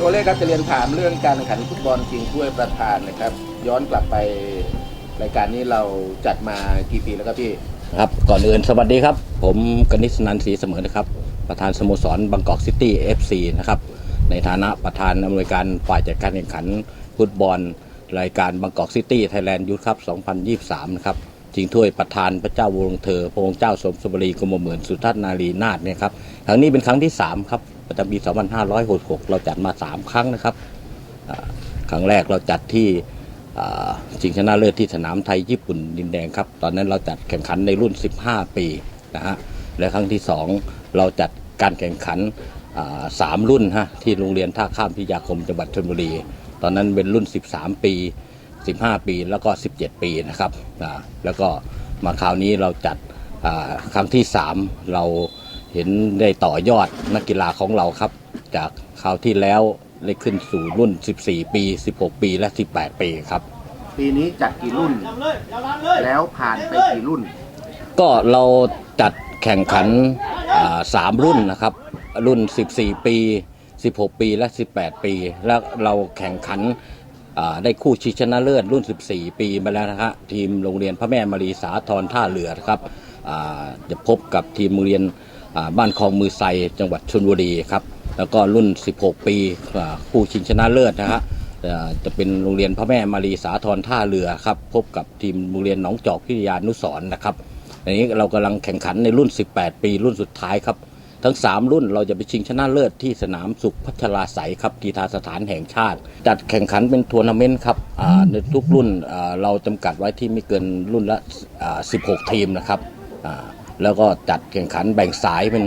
โอเล่ครับจะเรียนถามเรื่องการแข่งขันฟุตบอลชิงถ้วยประธานนะครับ ย้อนกลับไปรายการนี้เราจัดมากี่ปีแล้วครับพี่ครับก่อนอื่นสวัสดีครับ ผมกนิษฐนันท์ศรีเสมอนะครับ ประธานสโมสรบางกอกซิตี้ FC นะครับ ในฐานะประธานอำนวยการฝ่ายจัดการแข่งขันฟุตบอล รายการบางกอกซิตี้ไทยแลนด์ยูทครับ 2023 นะครับ ชิงถ้วยประธานพระเจ้าวรวงเธอพระองค์เจ้าสมสมรีกรมหมื่นสุทัศนารีนาถเนี่ยครับครั้งนี้เป็นครั้งที่ 3 ครับประจำปี 2566 เราจัดมา 3 ครั้งนะครับครั้งแรกเราจัดที่อ่าชิงชนะเลิศที่สนามไทยญี่ปุ่นดินแดงครับ ตอนนั้นเราจัดแข่งขันในรุ่น 15 ปีนะฮะและครั้งที่ 2 เราจัดการแข่งขันสามรุ่นฮะที่โรงเรียนท่าข้ามพิยาคมจังหวัดชลบุรี ตอนนั้นเป็นรุ่น 13 ปี 15 ปีแล้วก็ 17 ปีนะครับอ่าแล้วก็มาคราวนี้เราจัดอ่าครั้งที่ 3 เราเห็นได้ต่อยอดนักกีฬาของเราครับ จากคราวที่แล้วได้ขึ้นสู่รุ่น 14 ปี 16 ปีและ 18 ปีครับ ปีนี้จัดกี่รุ่น แล้วผ่านไปกี่รุ่น ก็เราจัดแข่งขันอ่าสามรุ่นนะครับ รุ่น 14 ปี 16 ปีและ 18 ปี แล้วเราแข่งขันอ่า ได้คู่ชิงชนะเลิศรุ่น 14 ปีมาแล้วนะฮะทีมโรงเรียนพระแม่มารีสาทรท่าเรือนะครับจะพบกับทีมโรงเรียนบ้านคลองมือไซจังหวัดชลบุรีครับแล้วก็รุ่น 16 ปีคู่ชิงชนะเลิศนะฮะจะเป็นโรงเรียนพระแม่มารีสาทรท่าเรือครับพบกับทีมโรงเรียนหนองจอกพิทยานุสร์นะครับอันนี้เรากำลังแข่งขันในรุ่น 18 ปีรุ่นสุดท้ายครับ ทั้ง 3 รุ่นเราจะไปชิงชนะเลิศที่สนามสุขพัชราไสยครับกีฬาสถานแห่งชาติ จัดแข่งขันเป็นทัวร์นาเมนต์ครับอ่าในทุกรุ่นอ่าเราจำกัดไว้ที่ไม่เกินรุ่นละอ่า16 ทีมนะครับอ่าแล้วก็จัดแข่งขันแบ่งสายเป็น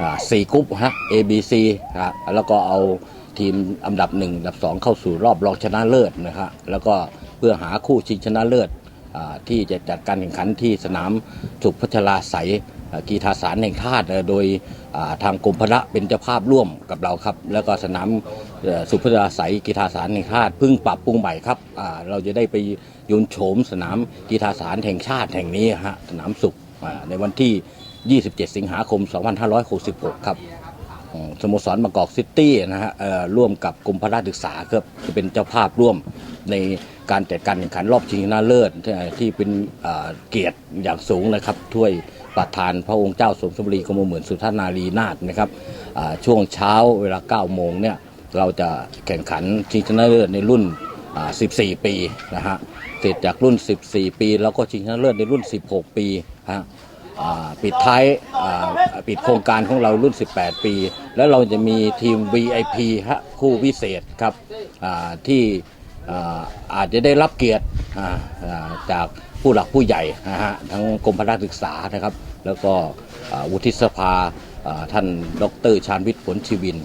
อ่าสี่กรุ๊ปฮะ A B C ครับแล้วก็เอาทีมอันดับหนึ่งอันดับสองเข้าสู่รอบรองชนะเลิศนะฮะแล้วก็เพื่อหาคู่ชิงชนะเลิศอ่าที่จะจัดการแข่งขันที่สนามสุขพัชราไสยอ่า กีฬาสารแห่งชาติโดยทางกรมพระเป็นเจ้าภาพร่วมกับเราครับ แล้วก็สนามสุพัชราไสยกีฬาสารแห่งชาติเพิ่งปรับปรุงใหม่ครับเราจะได้ไปยุนโฉมสนามกีฬาสารแห่งชาติแห่งนี้ฮะสนามสุขในวันที่ 27 สิงหาคม 2566 ครับสโมสรบางกอกซิตี้นะฮะร่วมกับกรมพระราชศึกษาครับจะเป็นเจ้าภาพร่วมในการจัดการแข่งขันรอบชิงชนะเลิศที่ที่เป็นเอ่อเกียรติอย่างสูงนะครับถ้วย ประธานพระองค์เจ้าสมสมรีกรมหมื่นสุทธานารีนาถนะครับช่วงเช้าเวลา 9 โมงเนี่ยเราจะแข่งขันชิงชนะเลิศในรุ่น 14 ปีนะฮะเสร็จจากรุ่น 14 ปี แล้วก็ชิงชนะเลิศในรุ่น 16 ปีฮะปิดท้ายปิดโครงการของเรารุ่น 18 ปี แล้วเราจะมีทีม VIP ฮะคู่พิเศษครับที่อาจจะได้รับเกียรติ จากผู้หลักผู้ใหญ่นะฮะทั้งกรมพระศึกษานะครับ แล้วก็วุฒิสภาท่านดรชาญวิทย์ผลชีวิน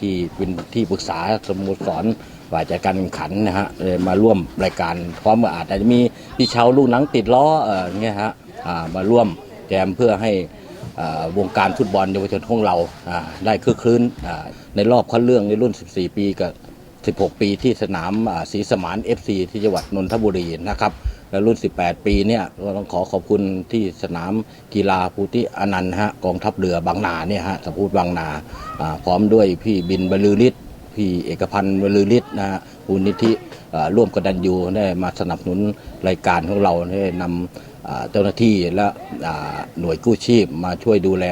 ที่เป็นที่ปรึกษาสโมสรฝ่ายจัดการแข่งขันนะฮะเลยมาร่วมรายการพร้อมกับอาจจะมีพี่เชาลูกหนังติดล้อเงี้ยฮะมาร่วมแจมเพื่อให้วงการฟุตบอลเยาวชนของเราได้คึกคืนอ่าในรอบคัดเลือกในรุ่น 14 ปีกับ 16 ปีที่สนามศรีสมาน FC ที่จังหวัดนนทบุรีนะครับและรุ่น 18 ปีเนี่ยก็ต้องขอขอบคุณที่สนามกีฬาภูติอนันต์ฮะกองทัพเรือบางนาเนี่ยฮะสมพูดบางนาพร้อมด้วยพี่บินบรรลือฤทธิ์พี่เอกพันธ์บรรลือฤทธิ์นะฮะมูลนิธิร่วมกตันยูได้มาสนับสนุนรายการของเราได้นำเจ้าหน้าที่และหน่วยกู้ชีพมาช่วยดูแล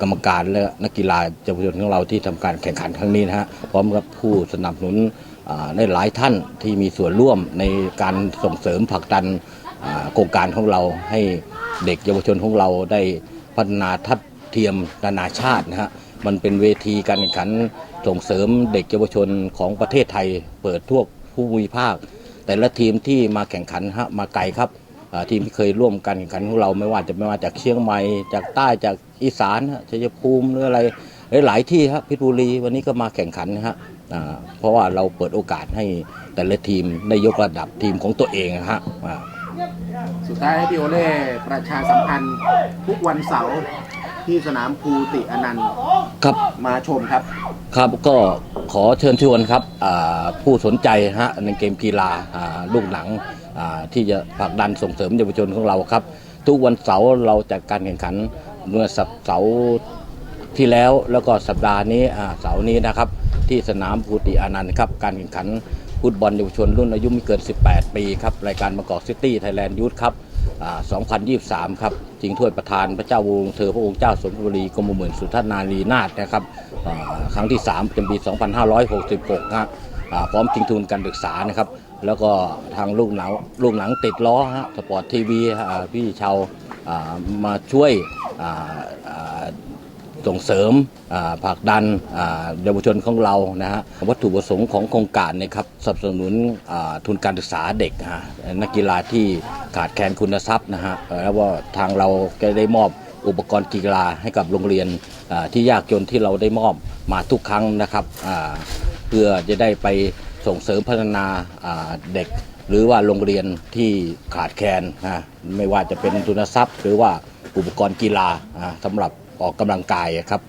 กรรมการและนักกีฬาเยาวชนของเราที่ทำการแข่งขันครั้งนี้นะฮะพร้อมกับผู้สนับสนุนได้หลายท่านที่มีส่วนร่วมในการส่งเสริมผลักดันโครงการของเราให้เด็กเยาวชนของเราได้พัฒนาทัดเทียมนานาชาตินะฮะมันเป็นเวทีการแข่งขันส่งเสริมเด็กเยาวชนของประเทศไทย เปิดทั่วผู้ภูมิภาค แต่ละทีมที่มาแข่งขันฮะมาไกลครับทีมที่เคยร่วมการแข่งขันของเราไม่ว่าจะไม่ว่าจากเชียงใหม่จากใต้จาก อีสานฮะชัยภูมิหรืออะไรหลายๆที่ครับเพชรบุรีวันนี้ก็มาแข่งขันนะฮะอ่าเพราะว่าเราเปิดโอกาสให้แต่ละทีมได้ยกระดับทีมของตัวเองนะฮะอ่าสุดท้ายให้พี่โอเล่ประชาสัมพันธ์ทุกวันเสาร์ที่สนามภูติอนันต์ครับมาชมครับ ครับก็ขอเชิญชวนครับอ่าผู้สนใจฮะในเกมกีฬาอ่าลูกหนังอ่าที่จะผลักดันส่งเสริมเยาวชนของเราครับ ทุกวันเสาร์เราจัดการแข่งขัน เมื่อสัปเสาร์ที่แล้วแล้วก็สัปดาห์นี้เสาร์นี้นะครับ ที่สนามภูติอานันต์ครับการแข่งขันฟุตบอลเยาวชนรุ่นอายุไม่เกิน 18 ปีครับรายการบางกอกซิตี้ไทยแลนด์ยูทครับ2023 ครับจิงถ้วยประธานพระเจ้าวงเธอพระองค์เจ้าสมบูรีกรมหมื่นสุทัศนารีนาถนะครับครั้งที่3ประจำปี 2566ฮะพร้อมชิงทุนการศึกษานะครับ แล้วก็ทางลูกหนังลูกหนังติดล้อฮะสปอร์ตทีวีพี่ชาว มาช่วยส่งเสริมผลักดันเยาวชนของเรานะฮะวัตถุประสงค์ของโครงการเนะครับสนับสนุนทุนการศึกษาเด็กนะฮะนักกีฬาที่ขาดแคลนคุณทรัพย์นะฮะแล้วว่าทางเราก็ได้มอบอุปกรณ์กีฬาให้กับโรงเรียนที่ยากจนที่เราได้มอบมาทุกครั้งนะครับเพื่อจะได้ไปส่งเสริมพัฒนาาเด็ก หรือว่าโรงเรียนที่ขาดแคลนนะไม่ว่าจะเป็นทุนทรัพย์ หรือว่าอุปกรณ์กีฬาอ่าสำหรับออกกำลังกายครับ